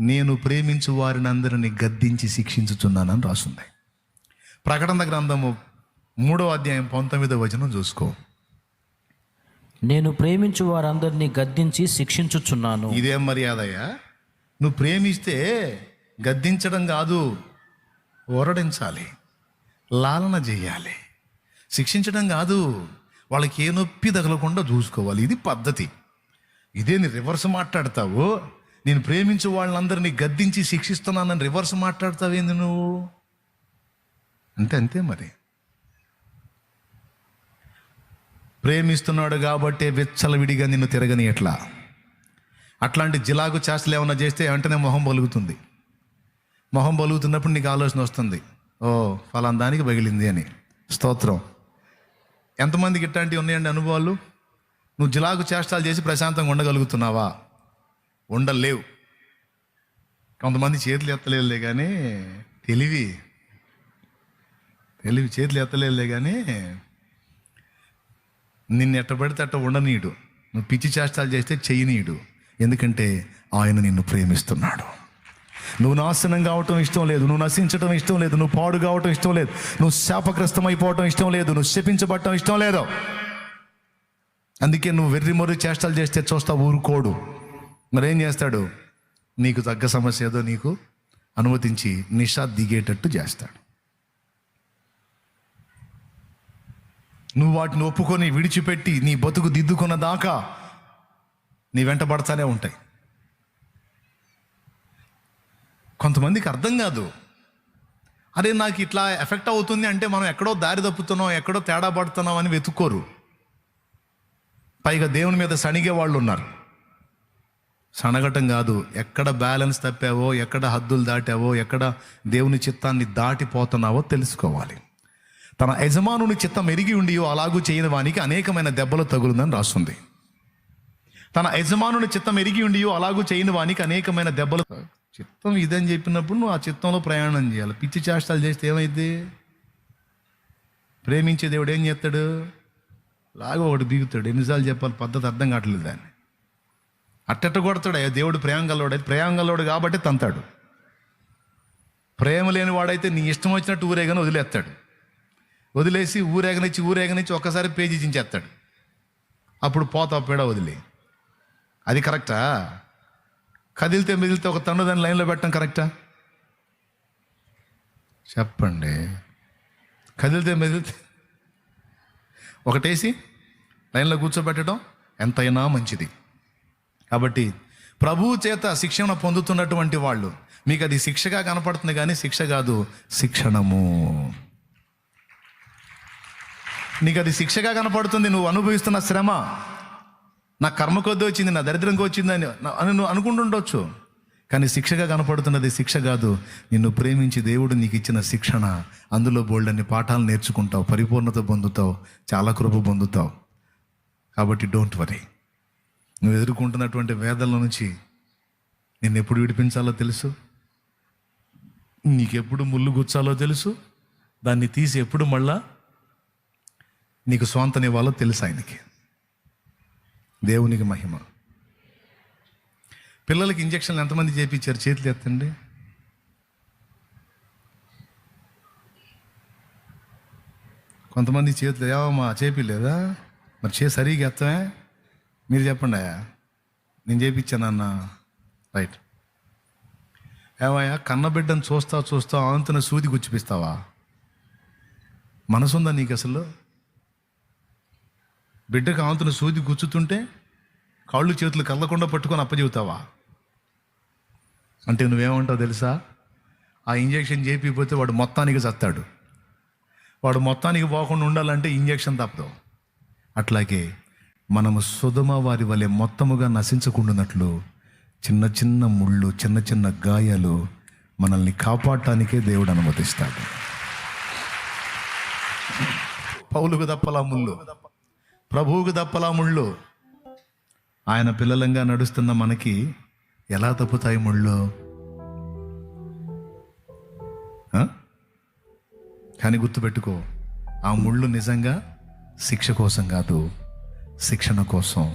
నేను ప్రేమించు వారిని అందరిని గద్దించి శిక్షించుచున్నానని రాస్తుంది ప్రకటన గ్రంథము మూడో అధ్యాయం పంతొమ్మిదో వచనం చూసుకో. నేను ప్రేమించు వారందరినీ గద్దించి శిక్షించుచున్నాను. ఇదేం మర్యాదయ్యా. నువ్వు ప్రేమిస్తే గద్దించడం కాదు ఓరడించాలి లాలన చేయాలి. శిక్షించడం కాదు వాళ్ళకి ఏ నొప్పి తగలకుండా చూసుకోవాలి. ఇది పద్ధతి. ఇదే నీ రివర్స్ మాట్లాడతావు. నేను ప్రేమించే వాళ్ళందరినీ గద్దించి శిక్షిస్తున్నానని రివర్స్ మాట్లాడతావేంది నువ్వు? అంతే అంతే మరి. ప్రేమిస్తున్నాడు కాబట్టే విచ్చలవిడిగా నిన్ను తిరగని ఎట్లా? అట్లాంటి జిలాగు చేష్టలు ఏమైనా చేస్తే వెంటనే మొహం పలుగుతుంది మొహం పలుగుతున్నప్పుడు నీకు ఆలోచన వస్తుంది. ఓ ఫలానా దానికి పగిలింది అని. స్తోత్రం. ఎంతమందికి ఇట్లాంటివి ఉన్నాయండి అనుభవాలు? నువ్వు జిలాగు చేష్టాలు చేసి ప్రశాంతంగా ఉండగలుగుతున్నావా? ఉండలేవు. కొంతమంది చేతులు ఎత్తలేదులే కానీ తెలివి తెలివి చేతులు ఎత్తలేదులే కానీ నిన్ను ఎట్ట పడితే అట్ట ఉండనీయుడు. నువ్వు పిచ్చి చేష్టాలు చేస్తే చేయనీయుడు. ఎందుకంటే ఆయన నిన్ను ప్రేమిస్తున్నాడు. నువ్వు నాశనం కావటం ఇష్టం లేదు. నువ్వు నశించడం ఇష్టం లేదు. నువ్వు పాడు కావటం ఇష్టం లేదు. నువ్వు శాపగ్రస్తం అయిపోవటం ఇష్టం లేదు. నువ్వు శపించబడటం ఇష్టం లేదు. అందుకే నువ్వు వెర్రి మొర్రి చేష్టాలు చేస్తే చూస్తా ఊరుకోడు. మరేం చేస్తాడు? నీకు తగ్గ సమస్య ఏదో నీకు అనుమతించి నిషా దిగేటట్టు చేస్తాడు. నువ్వు వాటిని ఒప్పుకొని విడిచిపెట్టి నీ బతుకు దిద్దుకున్న దాకా నీ వెంట పడతానే ఉంటాయి. కొంతమందికి అర్థం కాదు. అరే నాకు ఇట్లా ఎఫెక్ట్ అవుతుంది అంటే మనం ఎక్కడో దారి తప్పుతున్నాం ఎక్కడో తేడా పడుతున్నాం అని వెతుక్కోరు. పైగా దేవుని మీద సణిగే వాళ్ళు ఉన్నారు. సనగటం కాదు. ఎక్కడ బ్యాలెన్స్ తప్పావో ఎక్కడ హద్దులు దాటావో ఎక్కడ దేవుని చిత్తాన్ని దాటిపోతున్నావో తెలుసుకోవాలి. తన యజమానుని చిత్తం ఎరిగి ఉండియో అలాగూ చేయని వానికి అనేకమైన దెబ్బలు తగులుందని రాస్తుంది. తన యజమానుని చిత్తం ఎరిగి ఉండియో అలాగూ చేయని వానికి అనేకమైన దెబ్బలు చిత్తం ఇదని చెప్పినప్పుడు నువ్వు ఆ చిత్తంలో ప్రయాణం చేయాలి. పిచ్చి చేష్టాలు చేస్తే ఏమైంది ప్రేమించే దేవుడు ఏం చేస్తాడు? లాగా ఒకటి దిగుతాడు ఎన్నిసార్లు చెప్పాలి? పద్ధతి అర్థం కావట్లేదు దాన్ని. అట్టట్ట కొడతాడు. అయ్యా దేవుడు ప్రేమ గల్లోడు అయితే ప్రేమ గల్లోడు కాబట్టి తంతాడు. ప్రేమ లేని వాడైతే నీ ఇష్టం వచ్చినట్టు ఊరేగని వదిలేస్తాడు. వదిలేసి ఊరేగనిచ్చి ఊరేగనిచ్చి ఒక్కసారి పేజీ చించేస్తాడు. అప్పుడు పోతా పేడ వదిలే. అది కరెక్టా? కదిలితే మిదిలితే ఒక తండ్రి దాన్ని లైన్లో పెట్టడం కరెక్టా? చెప్పండి. కదిలితే మెదిలితే ఒకటేసి లైన్లో కూర్చోబెట్టడం ఎంతైనా మంచిది. కాబట్టి ప్రభువు చేత శిక్షణ పొందుతున్నటువంటి వాళ్ళు మీకు అది శిక్షగా కనపడుతుంది కానీ శిక్ష కాదు శిక్షణము. నీకు అది శిక్షగా కనపడుతుంది నువ్వు అనుభవిస్తున్న శ్రమ. నా కర్మ కొద్ది వచ్చింది నా దరిద్రంగా వచ్చింది అని అని నువ్వు అనుకుంటుండొచ్చు. కానీ శిక్షగా కనపడుతున్నది శిక్ష కాదు. నిన్ను ప్రేమించి దేవుడు నీకు ఇచ్చిన శిక్షణ. అందులో బోల్డన్ని పాఠాలు నేర్చుకుంటావు పరిపూర్ణత పొందుతావు చాలా కృప పొందుతావు. కాబట్టి డోంట్ వరీ నువ్వు ఎదుర్కొంటున్నటువంటి వేదల నుంచి నిన్ను ఎప్పుడు విడిపించాలో తెలుసు? నీకెప్పుడు ముళ్ళు గుచ్చాలో తెలుసు? దాన్ని తీసి ఎప్పుడు మళ్ళా నీకు స్వాంతనివ్వాలో తెలుసు ఆయనకి. దేవునికి మహిమ. పిల్లలకి ఇంజక్షన్లు ఎంతమంది చేయించారు చేతులు ఎత్తండి. కొంతమంది చేతులు ఏమమ్మా చేపిలేదా మరి చే సరిగా ఎత్తమే మీరు చెప్పండి అయ్యా. నేను చేపించానన్న రైట్. ఏమయ్యా కన్నబిడ్డను చూస్తా చూస్తా అంతన సూది గుచ్చిపిస్తావా? మనసుందా నీకు అసలు? బిడ్డకు ఆంతున సూది గుచ్చుతుంటే కాళ్ళు చేతులు కదలకుండా పట్టుకొని అప్పచెబుతావా అంటే నువ్వేమంటావు తెలుసా? ఆ ఇంజెక్షన్ చేపిపోతే వాడు మొత్తానికి చస్తాడు. వాడు మొత్తానికి పోకుండా ఉండాలంటే ఇంజెక్షన్ తప్పదు. అట్లాగే మనము సుధమ వారి వలె మొత్తముగా నశించకుండానట్లు చిన్న చిన్న ముళ్ళు చిన్న చిన్న గాయాలు మనల్ని కాపాడటానికే దేవుడు అనుమతిస్తాడు. పౌలుకు దప్పలా ముళ్ళు. ప్రభువుకు దప్పలా ముళ్ళు. ఆయన పిల్లలంగా నడుస్తున్న మనకి ఎలా తప్పుతాయి ముళ్ళు? కానీ గుర్తుపెట్టుకో ఆ ముళ్ళు నిజంగా శిక్ష కోసం కాదు. శిక్షణ కోసం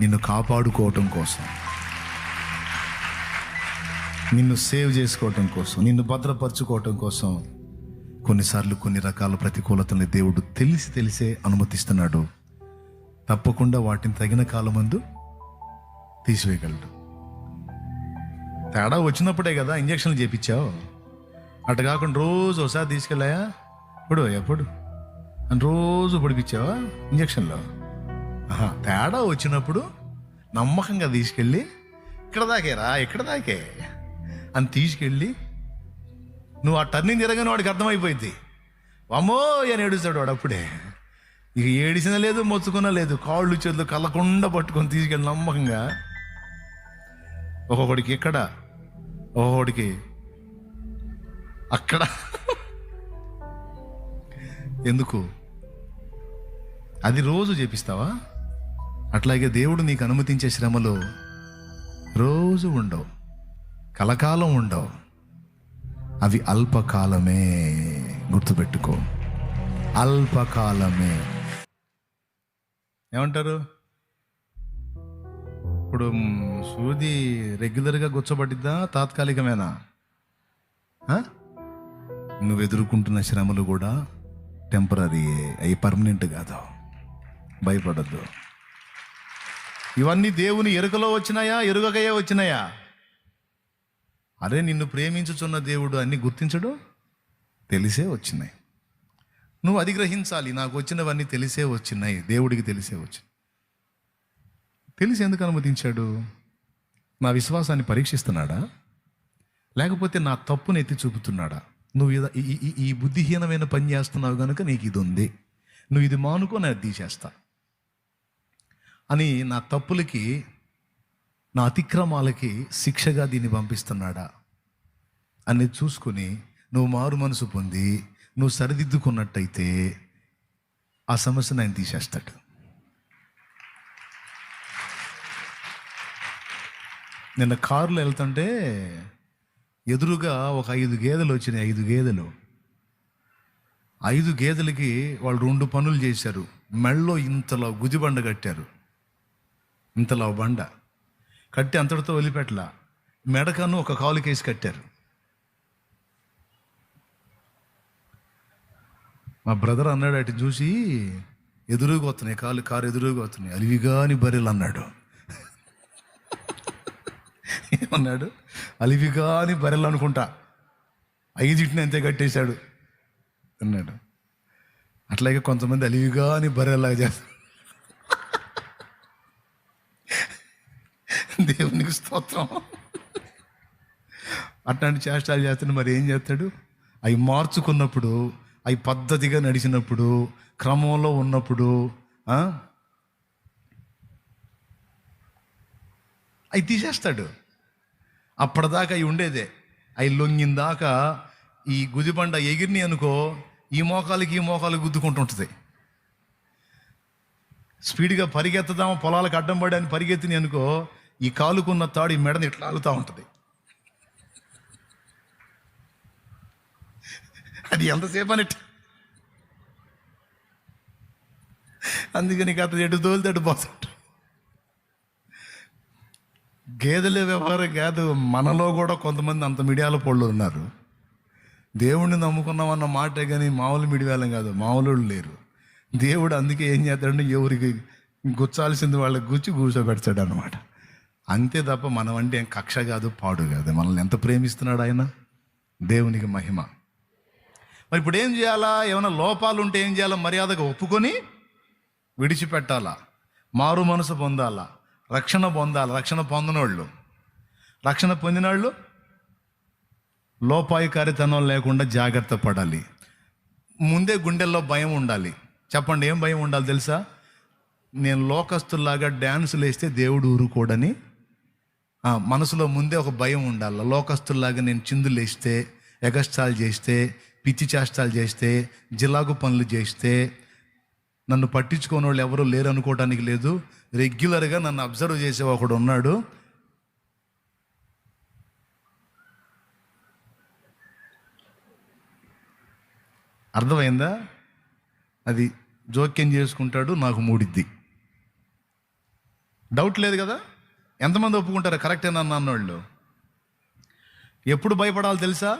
నిన్ను కాపాడుకోవటం కోసం నిన్ను సేవ్ చేసుకోవటం కోసం నిన్ను భద్రపరచుకోవటం కోసం కొన్నిసార్లు కొన్ని రకాల ప్రతికూలతల్ని దేవుడు తెలిసి తెలిసే అనుమతిస్తున్నాడు. తప్పకుండా వాటిని తగిన కాలమందు తీసివేయగలడు. తేడా వచ్చినప్పుడే కదా ఇంజక్షన్లు చేపించావు. అటు కాకుండా రోజు ఒకసారి తీసుకెళ్ళాయా? ఇప్పుడు ఎప్పుడు అని రోజు పొడిపించావా ఇంజక్షన్లో? తేడా వచ్చినప్పుడు నమ్మకంగా తీసుకెళ్ళి ఇక్కడ దాకేరా ఇక్కడ దాకే. అని తీసుకెళ్ళి నువ్వు ఆ టర్నింగ్ తిరగని వాడికి అర్థమైపోయింది. అమ్మో అని ఏడుస్తాడు వాడు అప్పుడే. ఇక ఏడిసిన లేదు మొచ్చుకున్నా లేదు కాళ్ళు చేతులు కళ్ళకుండా పట్టుకొని తీసుకెళ్ళి నమ్మకంగా ఒక్కొక్కడికి ఇక్కడ ఒక్కొక్కడికి అక్కడ. ఎందుకు? అది రోజు చేపిస్తావా? అట్లాగే దేవుడు నీకు అనుమతించే శ్రమలు రోజు ఉండవు కలకాలం ఉండవు. అవి అల్పకాలమే గుర్తుపెట్టుకో. అల్పకాలమే. ఏమంటారు? ఇప్పుడు సూది రెగ్యులర్గా గుచ్చబడిద్దా తాత్కాలికమేనా? నువ్వు ఎదుర్కొంటున్న శ్రమలు కూడా టెంపరీ అవి పర్మనెంట్ కాదు. భయపడద్దు. ఇవన్నీ దేవుని ఎరుకలో వచ్చినాయా? ఎరుగకయే వచ్చినాయా? అరే నిన్ను ప్రేమించుచున్న దేవుడు అన్ని గుర్తించడు? తెలిసే వచ్చినాయి. నువ్వు అధిగ్రహించాలి. నాకు వచ్చినవన్నీ తెలిసే వచ్చినాయి. దేవుడికి తెలిసే వచ్చి తెలిసి ఎందుకు అనుమతించాడు? నా విశ్వాసాన్ని పరీక్షిస్తున్నాడా? లేకపోతే నా తప్పును ఎత్తి చూపుతున్నాడా? నువ్వు ఈ- ఈ- ఈ బుద్ధిహీనమైన పని చేస్తున్నావు కనుక నీకు ఇది ఉంది నువ్వు ఇది మానుకో నేను అది తీసేస్తా. అని నా తప్పులకి నా అతిక్రమాలకి శిక్షగా దీన్ని పంపిస్తున్నాడా? అని చూసుకొని నువ్వు మారు మనసు పొంది నువ్వు సరిదిద్దుకున్నట్టయితే ఆ సమస్యను ఆయన తీసేస్తాడు. నిన్న కారులో వెళ్తుంటే ఎదురుగా ఒక ఐదు గేదెలు వచ్చినాయి ఐదు గేదెలు. ఐదు గేదెలకి వాళ్ళు రెండు పనులు చేశారు. మెళ్ళో ఇంతలో గుదిబండ కట్టారు. ఇంతలో బండ కట్టి అంతటితో వదిలిపెట్టల. మెడకను ఒక కాలు కేసి కట్టారు. మా బ్రదర్ అన్నాడు అటు చూసి ఎదురుగా వస్తున్నాయి కాలు కారు ఎదురుగా వస్తున్నాయి అలివిగాని బర్రెలు అన్నాడు. ఏమన్నాడు? అలివిగాని బర్రెలు అనుకుంటా. ఐదింటిని అంతే కట్టేశాడు. అన్నాడు. అట్లాగే కొంతమంది అలివిగాని బర్రెలాగా చేస్తారు. దేవునికి స్తోత్రం. అట్లాంటి చేష్టాలు చేస్తాడు మరి ఏం చేస్తాడు? అవి మార్చుకున్నప్పుడు అవి పద్ధతిగా నడిచినప్పుడు క్రమంలో ఉన్నప్పుడు ఆ? అవి తీసేస్తాడు. అప్పటిదాకా అవి ఉండేదే. అవి లొంగిన దాకా ఈ గుదిబండ ఎగిరిని అనుకో ఈ మోకాలకి ఈ మోకాలు గుద్దుకుంటుంటుంది స్పీడ్గా పరిగెత్తదామా? పొలాలకు అడ్డం పడి అని పరిగెత్తిని అనుకో ఈ కాలుకున్న తాడు ఈ మెడని ఇట్లా ఆగుతూ ఉంటుంది. అది ఎంతసేపు అని అందుకని అతను ఎటు తోలితేటు పోతాడు. గేదెల వ్యవహారం కాదు మనలో కూడా కొంతమంది అంత మిడియాల పొళ్ళు ఉన్నారు. దేవుణ్ణి నమ్ముకున్నామన్న మాటే కానీ మామూలు మిడివేలం కాదు మామూలు వాళ్ళు లేరు. దేవుడు అందుకే ఏం చేస్తాడంటే ఎవరికి గుచ్చాల్సింది వాళ్ళకి గుచ్చి కూర్చోబెడతాడు అనమాట అంతే తప్ప మనం అంటే ఏం కక్ష కాదు పాడు కాదు. మనల్ని ఎంత ప్రేమిస్తున్నాడు ఆయన? దేవునికి మహిమ. మరి ఇప్పుడు ఏం చేయాలా? ఏమైనా లోపాలు ఉంటే ఏం చేయాలా? మర్యాదగా ఒప్పుకొని విడిచిపెట్టాలా? మారు మనసు పొందాలా? రక్షణ పొందాలి? రక్షణ పొందినోళ్ళు. రక్షణ పొందినోళ్ళు లోపాయికారితనం లేకుండా జాగ్రత్త పడాలి. ముందే గుండెల్లో భయం ఉండాలి. చెప్పండి ఏం భయం ఉండాలి తెలుసా? నేను లోకస్తుల్లాగా డ్యాన్సులు వేస్తే దేవుడు ఊరుకోడని మనసులో ముందే ఒక భయం ఉండాలి. లోకస్తుల్లాగా నేను చిందులు వేస్తే ఎగస్టాలు చేస్తే పిచ్చి చేష్టాలు చేస్తే జిలాగు పనులు చేస్తే నన్ను పట్టించుకోని వాళ్ళు ఎవరు లేరు అనుకోవడానికి లేదు. రెగ్యులర్గా నన్ను అబ్జర్వ్ చేసే ఒకడు ఉన్నాడు. అర్థమైందా? అది జోక్యం చేసుకుంటాడు నాకు మూడిద్ది. డౌట్ లేదు కదా? ఎంతమంది ఒప్పుకుంటారు? కరెక్టేనా అన్నోళ్ళు. ఎప్పుడు భయపడాలి తెలుసా?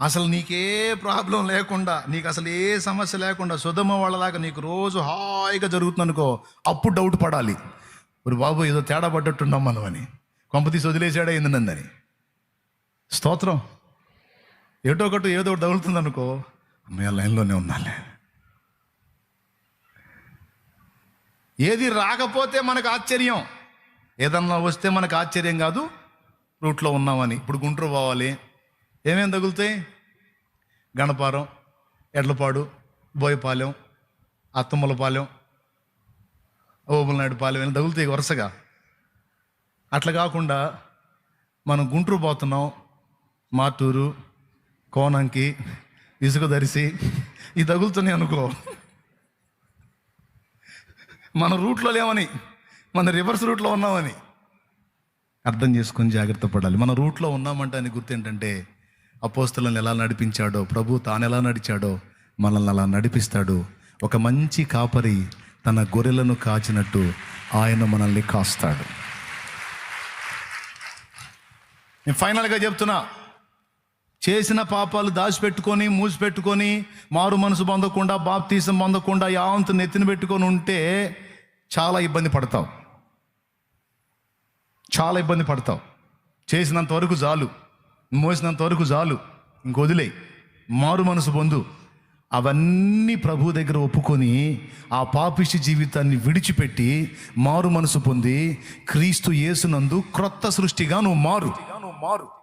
అసలు నీకే ప్రాబ్లం లేకుండా నీకు అసలు ఏ సమస్య లేకుండా సుధమ వాళ్ళలాగా నీకు రోజు హాయిగా జరుగుతుంది అనుకో అప్పుడు డౌట్ పడాలి. మరి బాబు ఏదో తేడా పడ్డట్టున్నాం మనం అని. కొంపతీసి వదిలేసాడే ఏంది స్తోత్రం. ఏటో ఒకటి ఏదో ఒకటి తగులుతుంది అనుకో అమ్మయ్య లైన్లోనే ఉన్నాలే. ఏది రాకపోతే మనకు ఆశ్చర్యం. ఏదన్నా వస్తే మనకు ఆశ్చర్యం కాదు. రూట్లో ఉన్నామని. ఇప్పుడు గుంటూరు పోవాలి. ఏమేమి తగులుతాయి? గణపారం ఎడ్లపాడు బోయపాలెం అత్తమ్మలపాలెం ఓబులనాయుడు పాలెం అని తగులుతాయి వరుసగా? అట్లా కాకుండా మనం గుంటూరు పోతున్నాం. మాటూరు కోనంకి ఇసుక దరిసి ఇది తగులుతున్నాయి అనుకో. మన రూట్లో లేవని మన రివర్స్ రూట్లో ఉన్నామని. అర్థం చేసుకొని జాగ్రత్త పడాలి. మన రూట్లో ఉన్నామంటే అని గుర్తు ఏంటంటే అపోస్తులను ఎలా నడిపించాడో ప్రభు తాను ఎలా నడిచాడో మనల్ని అలా నడిపిస్తాడు. ఒక మంచి కాపరి తన గొర్రెలను కాచినట్టు ఆయన మనల్ని కాస్తాడు. నేను ఫైనల్గా చెప్తున్నా చేసిన పాపాలు దాచిపెట్టుకొని మూసిపెట్టుకొని మారు మనసు పొందకుండా బాప్తీసం పొందకుండా యావంతు నెత్తిన పెట్టుకొని ఉంటే చాలా ఇబ్బంది పడతావు. చాలా ఇబ్బంది పడతావు. చేసినంత వరకు చాలు. మోసినంత వరకు చాలు. ఇంకొదిలే మారు మనసు పొందు. అవన్నీ ప్రభు దగ్గర ఒప్పుకొని ఆ పాపిష్టి జీవితాన్ని విడిచిపెట్టి మారు మనసు పొంది క్రీస్తు యేసునందు క్రొత్త సృష్టిగా నువ్వు మారు మారు.